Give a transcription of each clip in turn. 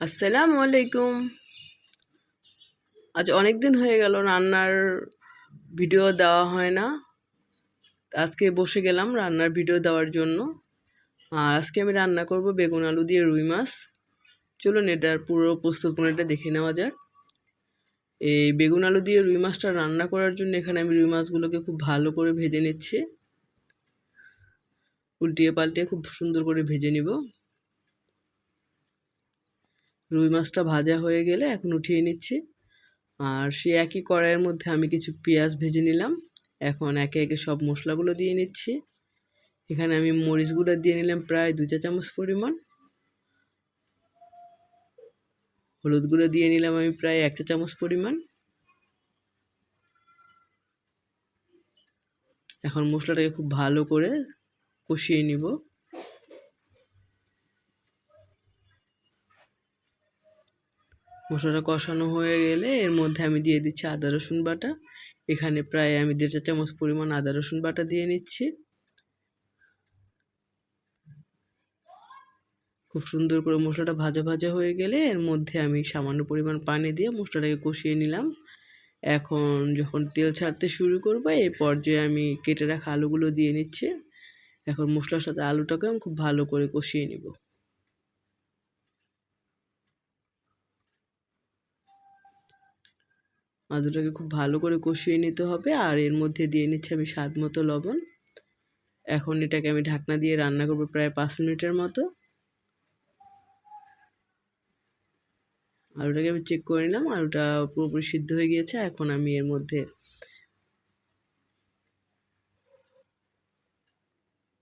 আসসালামু আলাইকুম। আজ অনেক দিন হয়ে গেল, রান্নার ভিডিও দেওয়া হয় না। আজকে বসে গেলাম রান্নার ভিডিও দেওয়ার জন্য। আর আজকে আমি রান্না করব বেগুন আলু দিয়ে রুই মাছ। চলুন এটার পুরো প্রস্তুতটা দেখে নেওয়া যাক। এই বেগুন আলু দিয়ে রুই মাছটা রান্না করার জন্য এখানে আমি রুই মাছগুলোকে খুব ভালো করে ভেজে নিচ্ছি। উল্টিয়ে পাল্টিয়ে খুব সুন্দর করে ভেজে নিব। রুই মাছটা ভাজা হয়ে গেলে এখন উঠিয়ে নিচ্ছি। আর সে একই কড়াইয়ের মধ্যে আমি কিছু পেঁয়াজ ভেজে নিলাম। এখন একে একে সব মশলাগুলো দিয়ে নিচ্ছি। এখানে আমি মরিচ দিয়ে নিলাম প্রায় দু চা চামচ পরিমাণ। হলুদ গুঁড়ো দিয়ে নিলাম আমি প্রায় এক চা চামচ পরিমাণ। এখন মশলাটাকে খুব ভালো করে কষিয়ে নিব। মশলাটা কষানো হয়ে গেলে এর মধ্যে আমি দিয়ে দিচ্ছি আদা, রসুন বাটা। এখানে প্রায় আমি দেড় চা চামচ পরিমাণ আদা, রসুন বাটা দিয়ে নিচ্ছি। খুব সুন্দর করে মশলাটা ভাজা ভাজা হয়ে গেলে এর মধ্যে আমি সামান্য পরিমাণ পানি দিয়ে মশলাটাকে কষিয়ে নিলাম। এখন যখন তেল ছাড়তে শুরু করব এই পর্যায়ে আমি কেটে রাখা আলুগুলো দিয়ে নিচ্ছি। এখন মশলার সাথে আলুটাকে আমি খুব ভালো করে কষিয়ে নিব। আলুটাকে খুব ভালো করে কষিয়ে নিতে হবে আর এর মধ্যে দিয়ে নিচ্ছি আমি স্বাদ মতো লবণ। এখন এটাকে আমি ঢাকনা দিয়ে রান্না করব প্রায় পাঁচ মিনিটের মতো। আলুটাকে আমি চেক করে নিলাম আলুটা পুরোপুরি সিদ্ধ হয়ে গিয়েছে। এখন আমি এর মধ্যে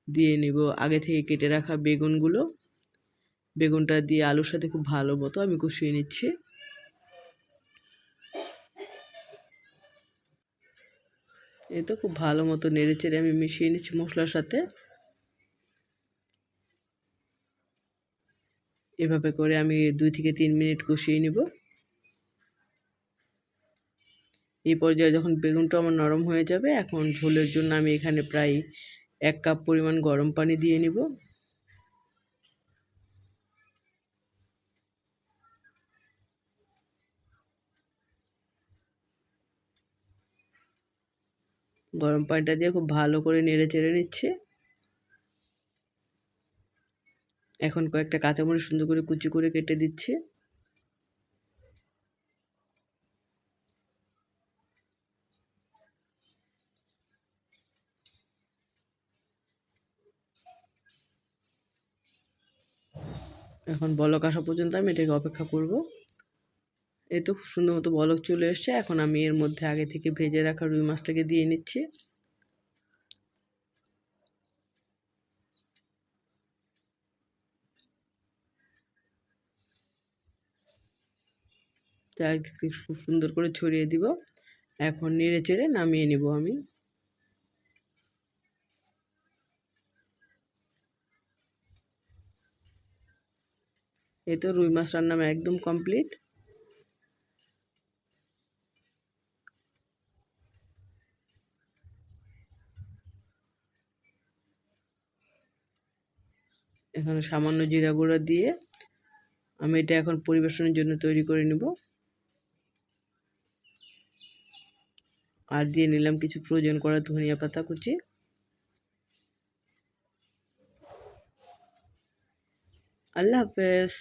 দিয়ে নিব আগে থেকে কেটে রাখা বেগুনগুলো। বেগুনটা দিয়ে আলুর সাথে খুব ভালো মতো আমি কষিয়ে নিচ্ছি। এই তো খুব ভালো মতো নেড়ে চেড়ে আমি মিশিয়ে নিচ্ছি মশলার সাথে। এভাবে করে আমি দুই থেকে তিন মিনিট কষিয়ে নিব। এই পর্যায়ে যখন বেগুনটা আমার নরম হয়ে যাবে, এখন ঝোলের জন্য আমি এখানে প্রায় এক কাপ পরিমাণ গরম পানি দিয়ে নিব। গরম পানিটা দিয়ে খুব ভালো করে নেড়ে চেড়ে নিচ্ছে। এখন কয়েকটা কাঁচামরিচ সুন্দর করে কুচি করে কেটে দিচ্ছে। এখন বলক আসা পর্যন্ত আমি এটাকে অপেক্ষা করব। এই তো খুব সুন্দর মতো বলক চলে এসছে। এখন আমি এর মধ্যে আগে থেকে ভেজে রাখা রুই মাছটাকে দিয়ে নিচ্ছি। চারিদিকে খুব সুন্দর করে ছড়িয়ে দিব। এখন নেড়ে চেড়ে নামিয়ে নিব আমি। এই তো রুই মাছ রান্না একদম কমপ্লিট। এখানে সামান্য জিরা গুঁড়া দিয়ে আমি এটা এখন পরিবেশনের জন্য তৈরি করে নেব। আর দিয়ে নিলাম কিছু প্রয়োজন করা ধনিয়া পাতা কুচি। আল্লাহ হাফেজ।